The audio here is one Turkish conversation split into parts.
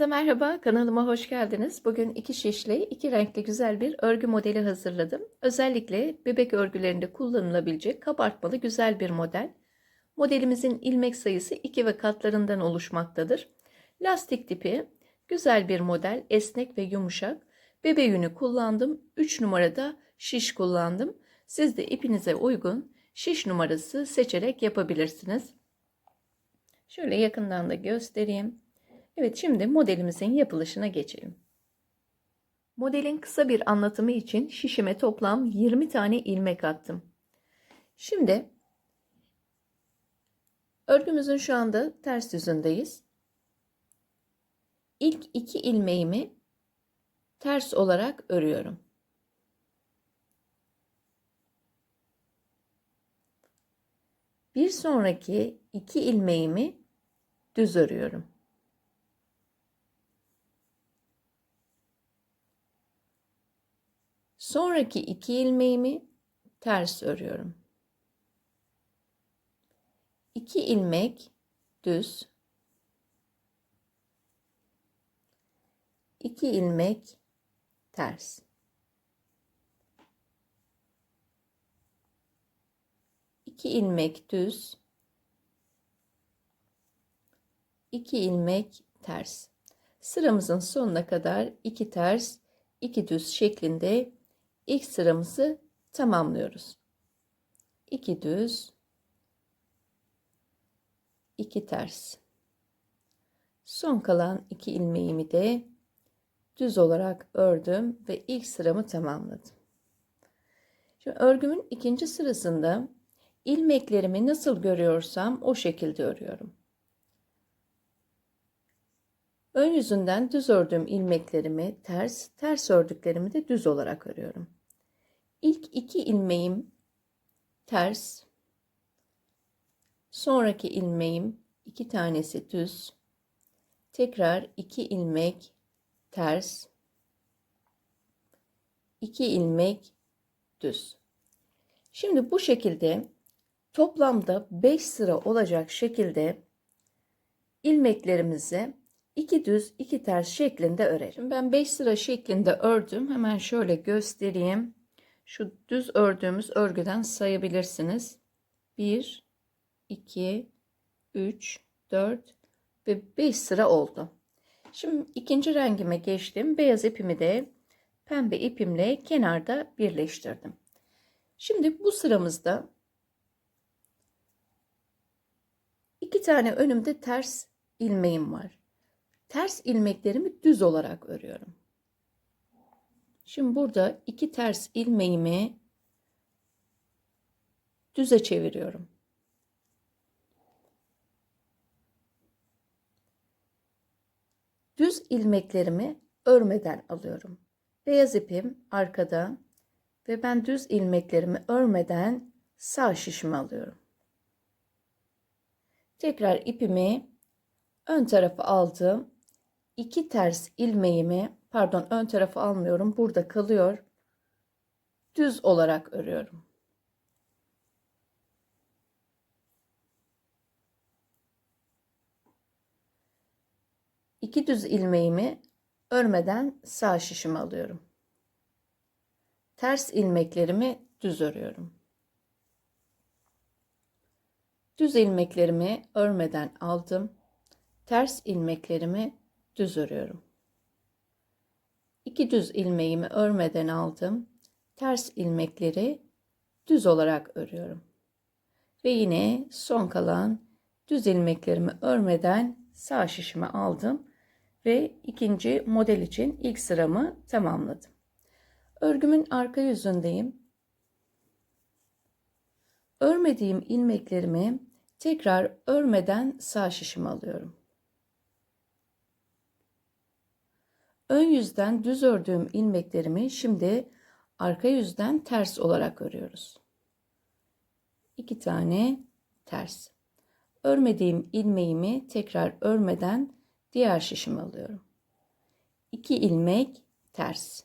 Herkese merhaba, kanalıma hoş geldiniz. Bugün iki şişli, iki renkli güzel bir örgü modeli hazırladım. Özellikle bebek örgülerinde kullanılabilecek kabartmalı güzel bir model. Modelimizin ilmek sayısı 2 ve katlarından oluşmaktadır. Lastik tipi, güzel bir model, esnek ve yumuşak. Bebe yünü kullandım, 3 numarada şiş kullandım. Siz de ipinize uygun şiş numarası seçerek yapabilirsiniz. Şöyle yakından da göstereyim. Evet şimdi modelimizin yapılışına geçelim. Modelin kısa bir anlatımı için şişime toplam 20 tane ilmek attım. Şimdi örgümüzün şu anda ters yüzündeyiz. İlk iki ilmeğimi ters olarak örüyorum. Bir sonraki iki ilmeğimi düz örüyorum. Sonraki iki ilmeğimi ters örüyorum. İki ilmek düz. iki ilmek ters. İki ilmek düz. iki ilmek ters. Sıramızın sonuna kadar iki ters, iki düz şeklinde ilk sıramızı tamamlıyoruz. 2 düz, 2 ters. Son kalan iki ilmeğimi de düz olarak ördüm ve ilk sıramı tamamladım. Şimdi örgümün ikinci sırasında ilmeklerimi nasıl görüyorsam o şekilde örüyorum. Ön yüzünden düz ördüğüm ilmeklerimi ters, ters ördüklerimi de düz olarak örüyorum. İlk iki ilmeğim ters. Sonraki ilmeğim iki tanesi düz. Tekrar iki ilmek ters. iki ilmek düz. Şimdi bu şekilde toplamda 5 sıra olacak şekilde ilmeklerimizi iki düz iki ters şeklinde örelim. Ben 5 sıra şeklinde ördüm. Hemen şöyle göstereyim. Şu düz ördüğümüz örgüden sayabilirsiniz. 1, 2, 3, 4 ve 5 sıra oldu. Şimdi ikinci rengime geçtim. Beyaz ipimi de pembe ipimle kenarda birleştirdim. Şimdi bu sıramızda iki tane önümde ters ilmeğim var. Ters ilmeklerimi düz olarak örüyorum. Şimdi burada iki ters ilmeğimi düze çeviriyorum. Düz ilmeklerimi örmeden alıyorum. Beyaz ipim arkada ve ben düz ilmeklerimi örmeden sağ şişimi alıyorum. Tekrar ipimi ön tarafa aldım. İki ters ilmeğimi pardon ön tarafı almıyorum. Burada kalıyor. Düz olarak örüyorum. İki düz ilmeğimi örmeden sağ şişimi alıyorum. Ters ilmeklerimi düz örüyorum. Düz ilmeklerimi örmeden aldım. Ters ilmeklerimi düz örüyorum. İki düz ilmeğimi örmeden aldım. Ters ilmekleri düz olarak örüyorum. Ve yine son kalan düz ilmeklerimi örmeden sağ şişimi aldım ve ikinci model için ilk sıramı tamamladım. Örgümün arka yüzündeyim. Örmediğim ilmeklerimi tekrar örmeden sağ şişimi alıyorum. Ön yüzden düz ördüğüm ilmeklerimi şimdi arka yüzden ters olarak örüyoruz. İki tane ters. Örmediğim ilmeğimi tekrar örmeden diğer şişimi alıyorum. İki ilmek ters.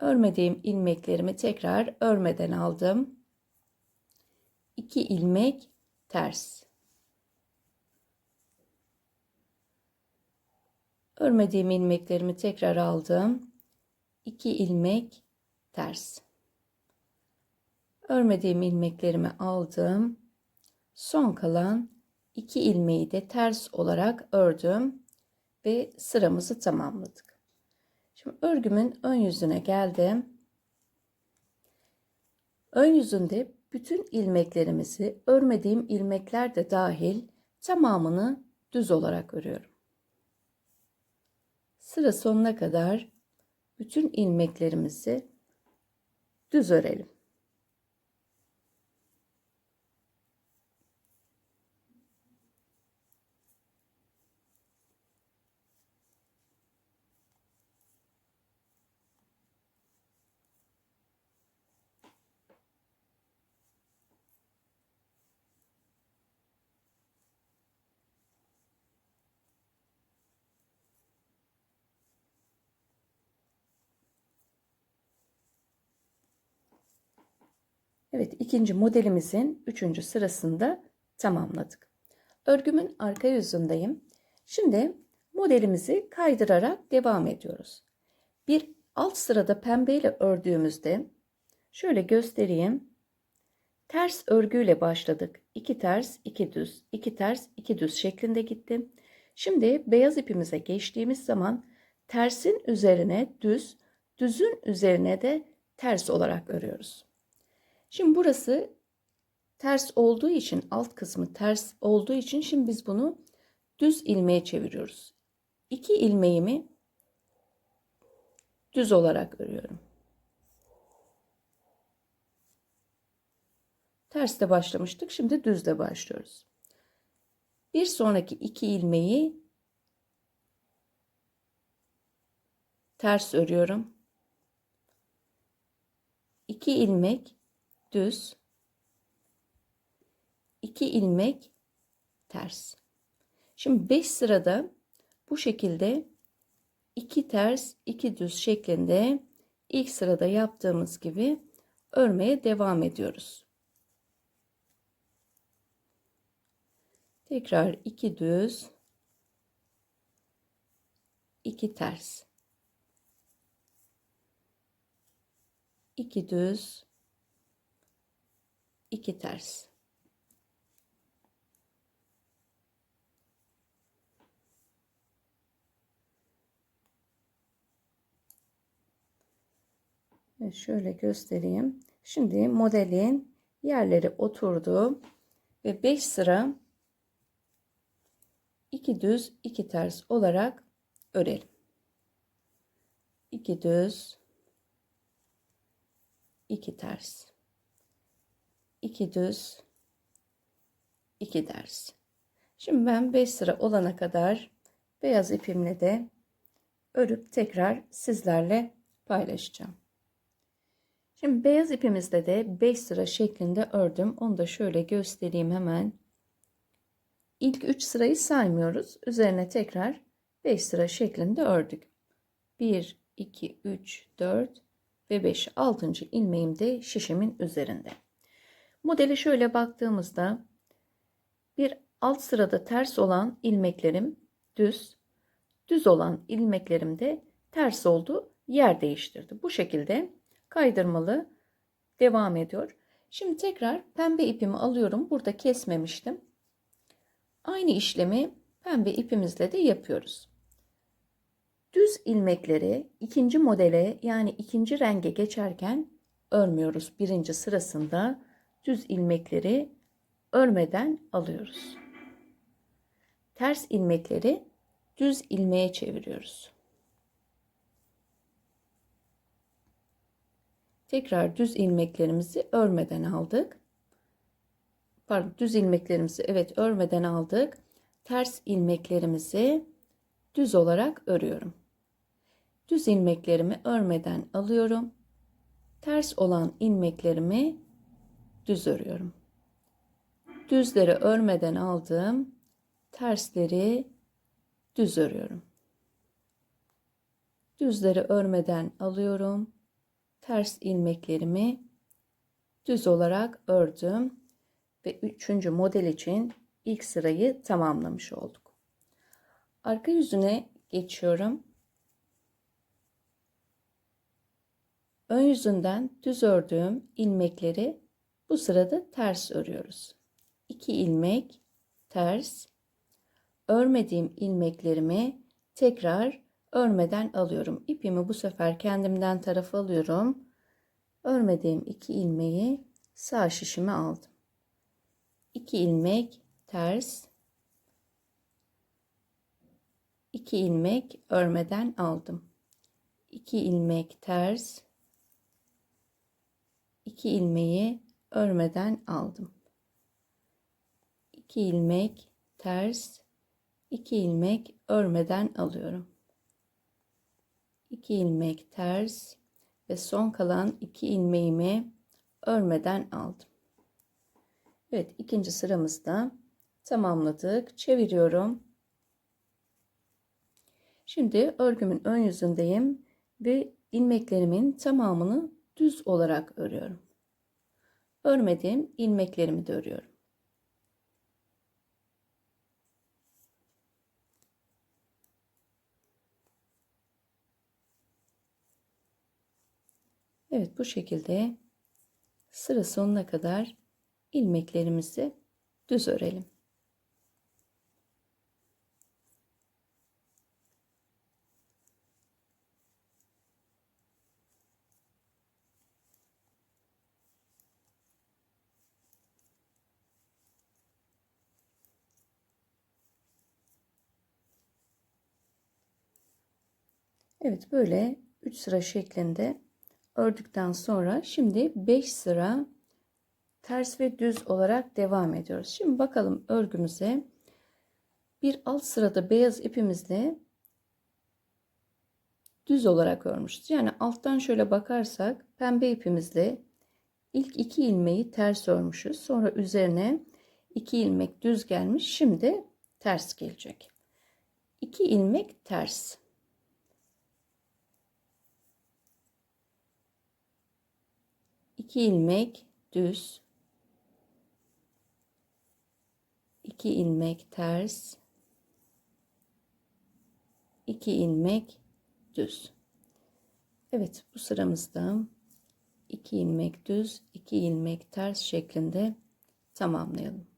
Örmediğim ilmeklerimi tekrar örmeden aldım. İki ilmek ters. Örmediğim ilmeklerimi tekrar aldım. 2 ilmek ters. Örmediğim ilmeklerimi aldım. Son kalan 2 ilmeği de ters olarak ördüm ve sıramızı tamamladık. Şimdi örgümün ön yüzüne geldim. Ön yüzünde bütün ilmeklerimizi örmediğim ilmekler de dahil tamamını düz olarak örüyorum. Sıra sonuna kadar bütün ilmeklerimizi düz örelim. Evet ikinci modelimizin üçüncü sırasında tamamladık. Örgümün arka yüzündeyim. Şimdi modelimizi kaydırarak devam ediyoruz. Bir alt sırada pembeyle ördüğümüzde şöyle göstereyim. Ters örgüyle başladık. İki ters, iki düz, iki ters, iki düz şeklinde gitti. Şimdi beyaz ipimize geçtiğimiz zaman tersin üzerine düz, düzün üzerine de ters olarak örüyoruz. Şimdi burası ters olduğu için alt kısmı ters olduğu için şimdi biz bunu düz ilmeğe çeviriyoruz. İki ilmeğimi düz olarak örüyorum. Ters de başlamıştık. Şimdi düz de başlıyoruz. Bir sonraki iki ilmeği ters örüyorum. İki ilmek düz, 2 ilmek ters. Şimdi 5 sırada bu şekilde 2 ters, 2 düz şeklinde ilk sırada yaptığımız gibi örmeye devam ediyoruz. Tekrar 2 düz, 2 ters. 2 düz, 2 ters. Evet, şöyle göstereyim. Şimdi modelin yerleri oturdu ve 5 sıra 2 düz 2 ters olarak örelim. 2 düz 2 ters. 2 düz 2 ders. Şimdi ben 5 sıra olana kadar beyaz ipimle de örüp tekrar sizlerle paylaşacağım. Şimdi beyaz ipimizde de 5 sıra şeklinde ördüm. Onu da şöyle göstereyim hemen. İlk 3 sırayı saymıyoruz. Üzerine tekrar 5 sıra şeklinde ördük. 1, 2, 3, 4 ve 5. 6. ilmeğim de şişimin üzerinde. Modele şöyle baktığımızda bir alt sırada ters olan ilmeklerim düz, düz olan ilmeklerim de ters oldu, yer değiştirdi. Bu şekilde kaydırmalı devam ediyor. Şimdi tekrar pembe ipimi alıyorum. Burada kesmemiştim. Aynı işlemi pembe ipimizle de yapıyoruz. Düz ilmekleri ikinci modele yani ikinci renge geçerken örmüyoruz. Birinci sırasında düz ilmekleri örmeden alıyoruz. Ters ilmekleri düz ilmeğe çeviriyoruz. Tekrar düz ilmeklerimizi örmeden aldık. Pardon, düz ilmeklerimizi evet örmeden aldık. Ters ilmeklerimizi düz olarak örüyorum. Düz ilmeklerimi örmeden alıyorum. Ters olan ilmeklerimi düz örüyorum. Düzleri örmeden aldım. Tersleri düz örüyorum. Düzleri örmeden alıyorum. Ters ilmeklerimi düz olarak ördüm ve üçüncü model için ilk sırayı tamamlamış olduk. Arka yüzüne geçiyorum. Ön yüzünden düz ördüğüm ilmekleri bu sırada ters örüyoruz. 2 ilmek ters örmediğim ilmeklerimi tekrar örmeden alıyorum. İpimi bu sefer kendimden tarafa alıyorum. Örmediğim iki ilmeği sağ şişime aldım. 2 ilmek ters 2 ilmek örmeden aldım. 2 ilmek ters 2 ilmeği örmeden aldım. 2 ilmek ters 2 ilmek örmeden alıyorum. 2 ilmek ters ve son kalan 2 ilmeğimi örmeden aldım. Evet ikinci sıramızda tamamladık. Çeviriyorum. Şimdi örgümün ön yüzündeyim ve ilmeklerimin tamamını düz olarak örüyorum. Örmediğim ilmeklerimi de örüyorum. Evet bu şekilde sıra sonuna kadar ilmeklerimizi düz örelim. Evet böyle 3 sıra şeklinde ördükten sonra şimdi 5 sıra ters ve düz olarak devam ediyoruz. Şimdi bakalım örgümüze bir alt sırada beyaz ipimizle düz olarak örmüşüz. Yani alttan şöyle bakarsak pembe ipimizle ilk iki ilmeği ters örmüşüz. Sonra üzerine iki ilmek düz gelmiş. Şimdi ters gelecek. İki ilmek ters. 2 ilmek düz. 2 ilmek ters. 2 ilmek düz. Evet bu sıramızda 2 ilmek düz 2 ilmek ters şeklinde tamamlayalım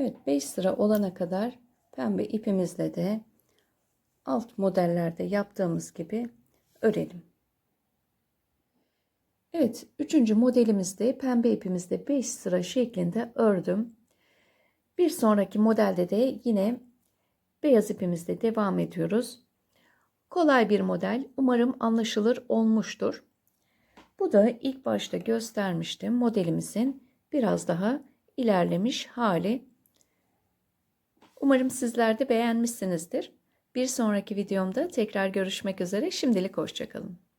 Evet 5 sıra olana kadar pembe ipimizle de alt modellerde yaptığımız gibi örelim. Evet üçüncü modelimizde pembe ipimizde 5 sıra şeklinde ördüm. Bir sonraki modelde de yine beyaz ipimizde devam ediyoruz. Kolay bir model. Umarım anlaşılır olmuştur. Bu da ilk başta göstermiştim modelimizin biraz daha ilerlemiş hali. Umarım sizler de beğenmişsinizdir. Bir sonraki videomda tekrar görüşmek üzere. Şimdilik hoşçakalın.